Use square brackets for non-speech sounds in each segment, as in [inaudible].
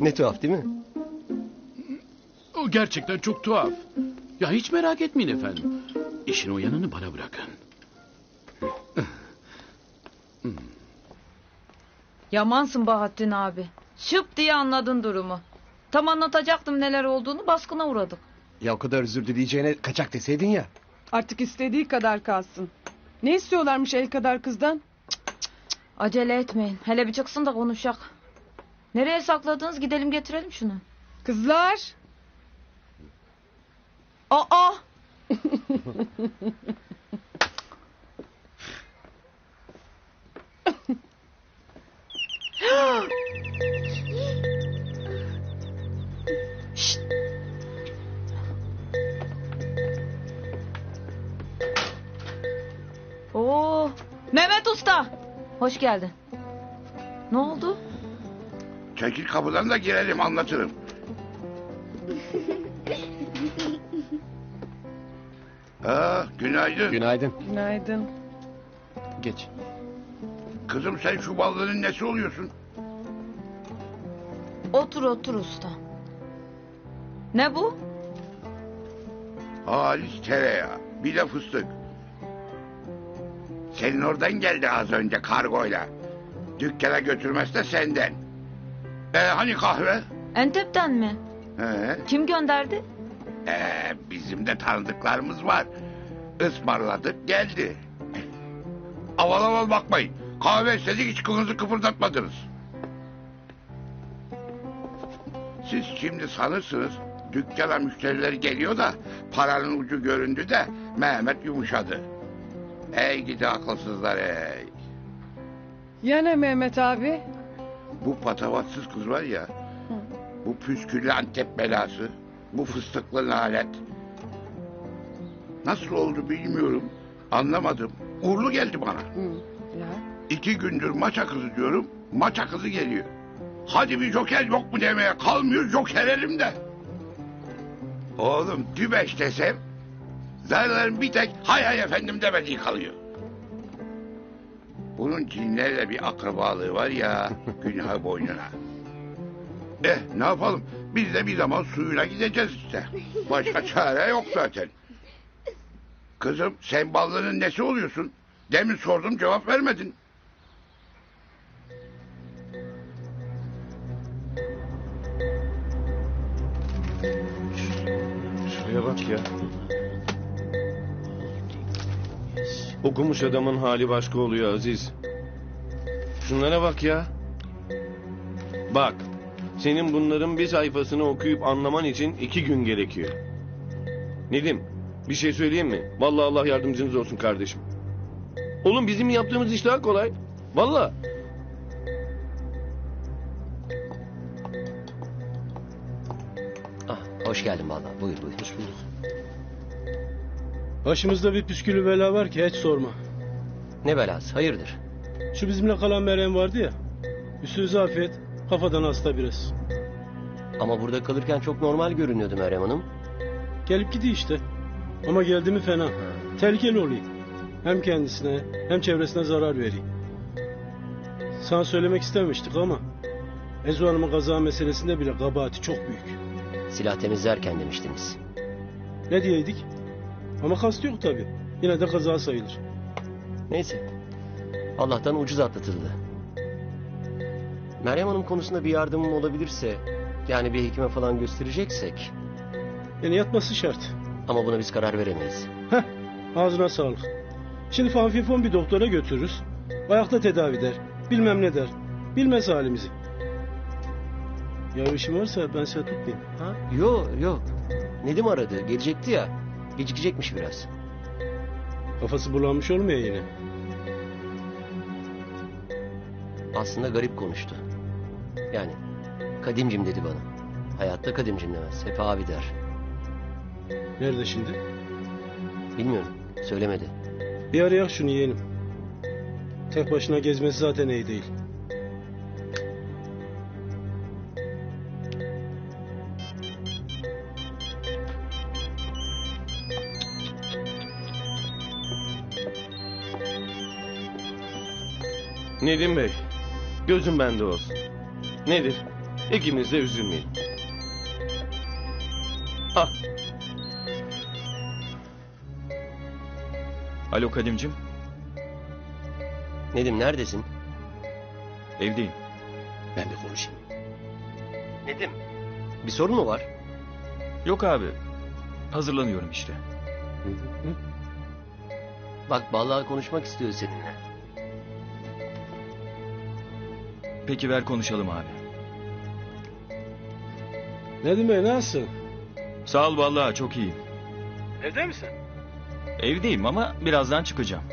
Ne tuhaf değil mi? O gerçekten çok tuhaf. Ya hiç merak etmeyin efendim. İşin o yanını bana bırakın. Yamansın Bahattin abi. Şıp diye anladın durumu. Tam anlatacaktım neler olduğunu baskına uğradık. Ya o kadar özür dileyeceğine kaçak deseydin ya. Artık istediği kadar kalsın. Ne istiyorlarmış el kadar kızdan? Acele etmeyin. Hele bir çıksın da konuşak. Nereye sakladınız gidelim getirelim şunu. Kızlar! Aa! Şşt! Oo, Mehmet Usta. Hoş geldin. Ne oldu? Çekil kapıdan da girelim anlatırım. [laughs] Aa, günaydın. Günaydın. Günaydın. Geç. Kızım sen şu ballının nesi oluyorsun? Otur otur usta. Ne bu? Halis tereyağı. Bir de fıstık. Senin oradan geldi az önce kargoyla. Dükkana götürmesi de senden. Ee, hani kahve? Entep'ten mi? He, Kim gönderdi? ee, bizim de tanıdıklarımız var. Ismarladık geldi. Aval aval bakmayın. Kahve istedik hiç kılınızı kıpırdatmadınız. Siz şimdi sanırsınız dükkana müşterileri geliyor da paranın ucu göründü de Mehmet yumuşadı. Ey gidi akılsızlar ey. Ya ne Mehmet abi? Bu patavatsız kız var ya. Bu püsküllü Antep belası. Bu fıstıklı nalet. Nasıl oldu bilmiyorum. Anlamadım. Uğurlu geldi bana. İki gündür maça kızı diyorum. Maça kızı geliyor. Hadi bir joker yok mu demeye kalmıyor joker elimde. Oğlum dübeş desem zarların bir tek hay hay efendim demediği kalıyor. Bunun cinlerle bir akrabalığı var ya [laughs] günah boynuna. Eh ne yapalım biz de bir zaman suyuna gideceğiz işte. Başka [laughs] çare yok zaten. Kızım sen ballının nesi oluyorsun? Demin sordum cevap vermedin. Şuraya bak ya. Okumuş adamın hali başka oluyor Aziz. Şunlara bak ya. Bak. Senin bunların bir sayfasını okuyup anlaman için iki gün gerekiyor. Nedim bir şey söyleyeyim mi? Vallahi Allah yardımcınız olsun kardeşim. Oğlum bizim yaptığımız iş daha kolay. Vallahi. Ah, hoş geldin vallahi. Buyur buyur. Hoş bulduk. Başımızda bir püskülü bela var ki hiç sorma. Ne belası? Hayırdır? Şu bizimle kalan Meryem vardı ya. Üstü zafiyet, kafadan hasta biraz. Ama burada kalırken çok normal görünüyordu Meryem Hanım. Gelip gidiyor işte. Ama geldi mi fena. Tehlikeli oluyor. Hem kendisine hem çevresine zarar veriyor. Sana söylemek istememiştik ama... Ezo Hanım'ın kaza meselesinde bile kabahati çok büyük. Silah temizlerken demiştiniz. Ne diyeydik? Ama kast yok tabi. Yine de kaza sayılır. Neyse. Allah'tan ucuz atlatıldı. Meryem Hanım konusunda bir yardımım olabilirse... Yani bir hekime falan göstereceksek... Yani yatması şart. Ama buna biz karar veremeyiz. Heh, ağzına sağlık. Şimdi fanfifon bir doktora götürürüz. Ayakta tedavi der. Bilmem ne der. Bilmez halimizi. Ya işim varsa ben seni tutmayayım. Ha? Yok yok. Nedim aradı. Gelecekti ya. Gecikecekmiş biraz. Kafası bulanmış olmuyor yine. Aslında garip konuştu. Yani kadimcim dedi bana. Hayatta kadimcim demez. Hep abi der. Nerede şimdi? Bilmiyorum. Söylemedi. Bir arayak şunu yeğenim. Tek başına gezmesi zaten iyi değil. Nedim Bey. Gözüm bende olsun. Nedir? İkiniz de üzülmeyin. Ah Alo Kadimcim, Nedim neredesin? evdeyim. Ben de konuşayım. Nedim. Bir sorun mu var? Yok abi, hazırlanıyorum işte. Bak vallahi konuşmak istiyor seninle. Peki ver konuşalım abi. Nedim Bey nasılsın? Sağ ol vallahi çok iyiyim. Evde misin? Evdeyim ama birazdan çıkacağım.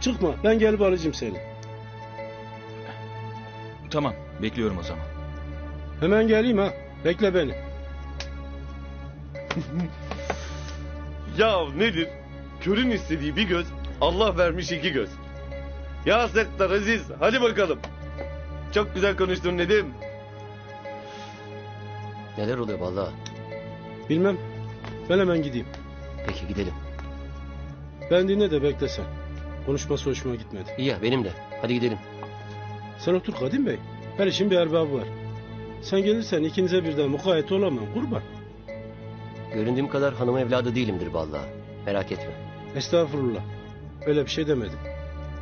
Çıkma ben gelip alacağım seni. Tamam, bekliyorum o zaman. Hemen geleyim ha. Bekle beni. [laughs] ya nedir? Körün istediği bir göz, Allah vermiş iki göz. Ya Settar Aziz, hadi bakalım. Çok güzel konuştun Nedim. Neler oluyor vallahi? Bilmem. Ben hemen gideyim. Peki gidelim. Ben dinle de bekle sen. Konuşması hoşuma gitmedi. İyi ya benim de. Hadi gidelim. Sen otur Kadim Bey. Her işin bir erbabı var. Sen gelirsen ikinize birden mukayyet olamam kurban. Göründüğüm kadar hanım evladı değilimdir vallahi. Merak etme. Estağfurullah. Öyle bir şey demedim.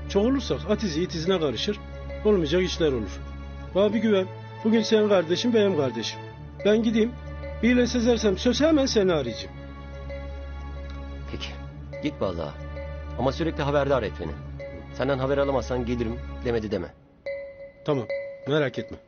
Çok olursak at izi it izine karışır. Olmayacak işler olur. Bir güven. Bugün senin kardeşim benim kardeşim. Ben gideyim. Bir ile sezersem söz hemen seni arayacağım. Peki. Git vallahi. Ama sürekli haberdar et beni. Senden haber alamazsan gelirim demedi deme. Tamam. Merak etme.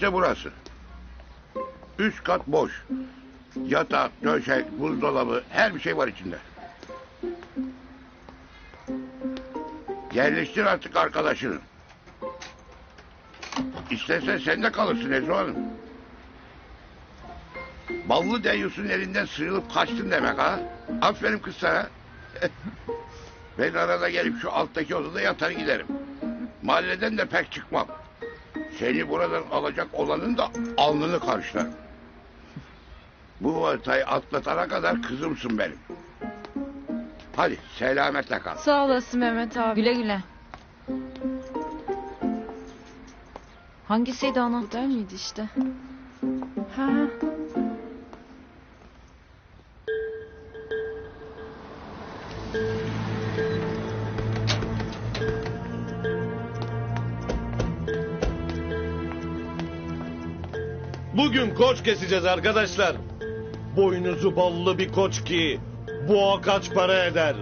İşte burası. Üst kat boş. Yatak, döşek, buzdolabı her bir şey var içinde. Yerleştir artık arkadaşını. İstersen sen de kalırsın Ezo Hanım. Ballı deyyusun elinden sıyrılıp kaçtın demek ha. Aferin kız sana. [laughs] ben arada gelip şu alttaki odada yatar giderim. Mahalleden de pek çıkmam. Seni buradan alacak olanın da alnını karşılarım. Bu haritayı atlatana kadar kızımsın benim. Hadi selametle kal. Sağ olasın Mehmet abi. Güle güle. Hangisiydi anahtar mıydı işte? Ha. Bugün koç keseceğiz arkadaşlar. Boynuzu ballı bir koç ki boğa kaç para eder.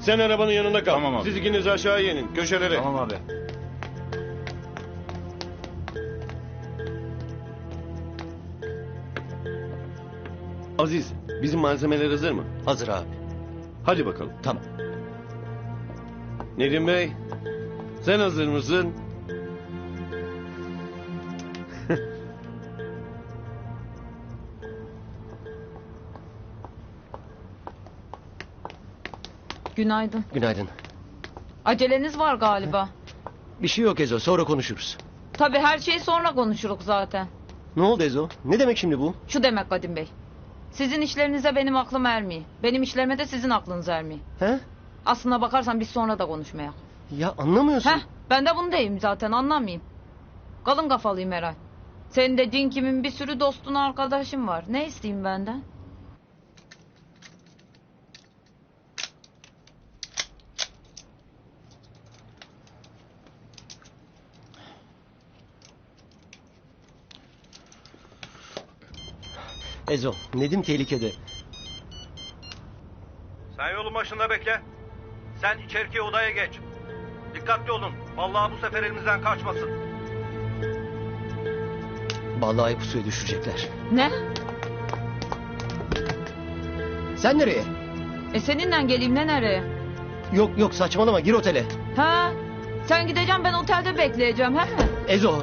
Sen arabanın yanında kal. Tamam abi. Siz ikiniz aşağı inin köşelere. Tamam abi. Aziz bizim malzemeler hazır mı? Hazır abi. Hadi bakalım. Tamam. Nedim Bey sen hazır mısın? Günaydın. Günaydın. Aceleniz var galiba. Bir şey yok Ezo sonra konuşuruz. Tabii her şeyi sonra konuşuruz zaten. Ne oldu Ezo? Ne demek şimdi bu? Şu demek Kadim Bey. Sizin işlerinize benim aklım ermiyor. Benim işlerime de sizin aklınız ermiyor. He? Aslına bakarsan biz sonra da konuşmaya. Ya anlamıyorsun. Heh, ben de bunu deyim zaten anlamayayım. Kalın kafalıyım herhal. Senin de din kimin bir sürü dostun arkadaşın var. Ne isteyeyim benden? Ezo, Nedim tehlikede. Sen yolun başında bekle. Sen içeriki odaya geç. Dikkatli olun. Vallahi bu sefer elimizden kaçmasın. Vallahi pusuya düşürecekler. Ne? Sen nereye? E seninle geleyim ne nereye? Yok yok saçmalama gir otele. Ha? Sen gideceğim ben otelde bekleyeceğim he mi? Ezo.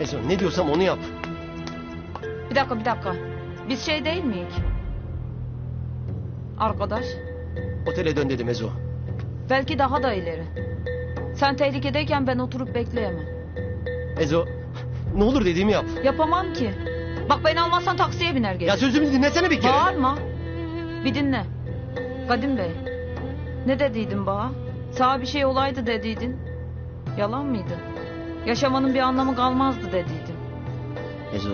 Ezo ne diyorsam onu yap. Bir dakika bir dakika. Biz şey değil miyik? Arkadaş. Otele dön dedim Ezo. Belki daha da ileri. Sen tehlikedeyken ben oturup bekleyemem. Ezo ne olur dediğimi yap. Yapamam ki. Bak beni almazsan taksiye biner gelir. Ya sözümü dinlesene bir kere. Bağırma. Bir dinle. Kadim Bey. Ne dediydin bana? Sağ bir şey olaydı dediydin. Yalan mıydı? Yaşamanın bir anlamı kalmazdı dediydin. Ezo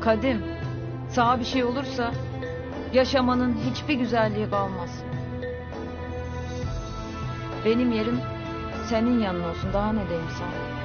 Kadim. Sağ bir şey olursa yaşamanın hiçbir güzelliği kalmaz. Benim yerim senin yanın olsun. Daha ne diyeyim sana?